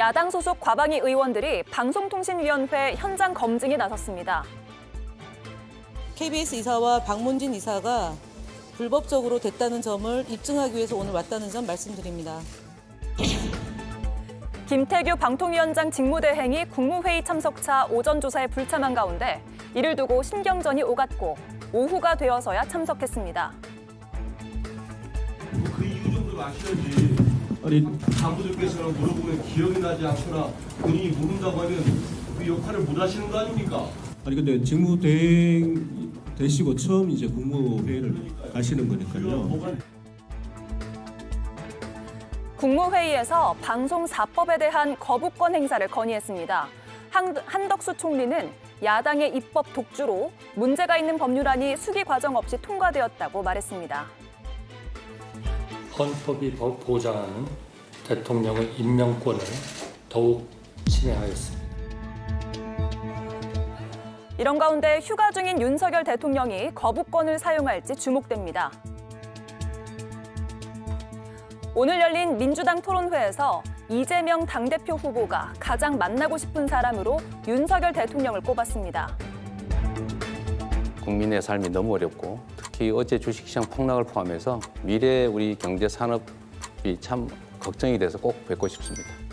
야당 소속 과방위 의원들이 방송통신위원회 현장 검증에 나섰습니다. KBS 이사와 박문진 이사가 불법적으로 됐다는 점을 입증하기 위해서 오늘 왔다는 점 말씀드립니다. 김태규 방통위원장 직무대행이 국무회의 참석차 오전 조사에 불참한 가운데 이를 두고 신경전이 오갔고 오후가 되어서야 참석했습니다. 그 이유 정도를 아셔야지. 아니 간부들께서는 물어보면 기억이 나지 않거나 본인이 모른다고 하면 그 역할을 못 하시는 거 아닙니까? 아니 근데 직무 대행 되시고 처음 이제 국무회의를 가시는 거니까요. 국무회의에서 방송사법에 대한 거부권 행사를 건의했습니다. 한, 한덕수 총리는 야당의 입법 독주로 문제가 있는 법률안이 수기 과정 없이 통과되었다고 말했습니다. 헌법이 보- 보장하는 대통령의 임명권을 더욱 침해하였습니다. 이런 가운데 휴가 중인 윤석열 대통령이 거부권을 사용할지 주목됩니다. 오늘 열린 민주당 토론회에서 이재명 당대표 후보가 가장 만나고 싶은 사람으로 윤석열 대통령을 꼽았습니다. 국민의 삶이 너무 어렵고 특히 어제 주식시장 폭락을 포함해서 미래 우리 경제 산업이 참 걱정이 돼서 꼭 뵙고 싶습니다.